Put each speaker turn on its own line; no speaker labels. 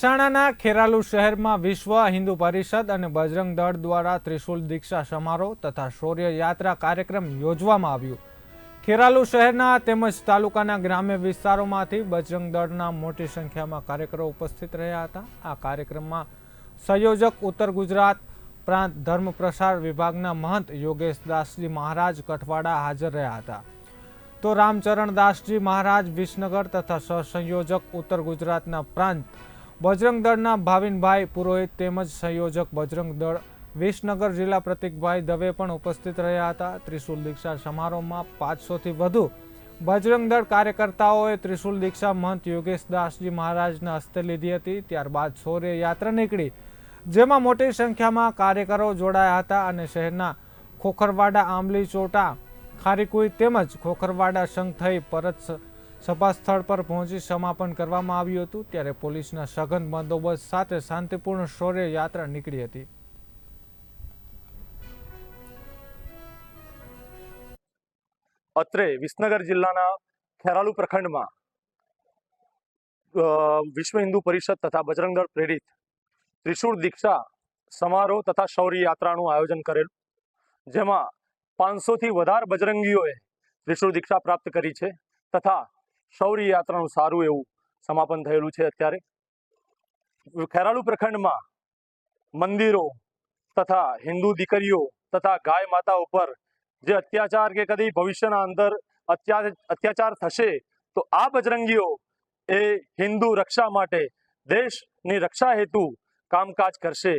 મહેસાણાના ખેરાલુ શહેરમાં વિશ્વ હિન્દુ પરિષદ અને બજરંગ દળ દ્વારા ત્રિશુલ દીક્ષા સમારોહ તથા શૌર્ય યાત્રા કાર્યક્રમ યોજવામાં આવ્યું. ખેરાલુ શહેરના તેમજ તાલુકાના ગ્રામ્ય વિસ્તારોમાંથી બજરંગ દળના મોટી સંખ્યામાં કાર્યકરો ઉપસ્થિત રહ્યા હતા. આ કાર્યક્રમમાં સંયોજક ઉત્તર ગુજરાત પ્રાંત ધર્મ પ્રસાર વિભાગના મહંત યોગેશ દાસજી મહારાજ કઠવાડા હાજર રહ્યા હતા. તો રામચરણ દાસજી મહારાજ વિસનગર તથા સહસંયોજક ઉત્તર ગુજરાતના પ્રાંત બજરંગ દળના ભાવિનભાઈ પુરોહિત તેમજ સંયોજક બજરંગ દળ વિસનગર જિલ્લા પ્રતિકભાઈ દવે પણ ઉપસ્થિત રહ્યા હતા. ત્રિશુલ દીક્ષા સમારોહમાં પાંચસોથી વધુ બજરંગ દળ કાર્યકર્તાઓએ ત્રિશુલ દીક્ષા મહંત યોગેશ દાસજી મહારાજના હસ્તે લીધી હતી. ત્યારબાદ શૌર્ય યાત્રા નીકળી, જેમાં મોટી સંખ્યામાં કાર્યકરો જોડાયા હતા અને શહેરના ખોખરવાડા, આંબલી ચોટા, ખારીકુઈ તેમજ ખોખરવાડા સંઘ થઈ પરત સભા સ્થળ પર પહોંચી સમાપન કરવામાં આવ્યું હતું, ત્યારે પોલીસના સઘન બંદોબસ્ત સાથે શાંતિપૂર્ણ શૌર્ય યાત્રા નીકળી હતી.
અત્રે વિસનગર જિલ્લાના ખેરાલુ પ્રખંડમાં વિશ્વ હિન્દુ પરિષદ તથા બજરંગદળ પ્રેરિત ત્રિશુળ દીક્ષા સમારોહ તથા શૌર્ય યાત્રાનું આયોજન કરેલું, જેમાં પાંચસોથી વધારે બજરંગીઓએ ત્રિશુળ દીક્ષા પ્રાપ્ત કરી છે તથા શૌર્ય યાત્રાનું સારું એવું સમાપન થયેલું છે અત્યારે. ખેરાલુ પ્રખંડમાં મંદિરો તથા હિન્દુ દીકરીઓ તથા ગાય માતા ઉપર જે અત્યાચાર કે કદી ભવિષ્યના અંદર અત્યાચાર થશે, તો આ બજરંગીઓ એ હિન્દુ રક્ષા માટે દેશની રક્ષા હેતુ કામકાજ કરશે.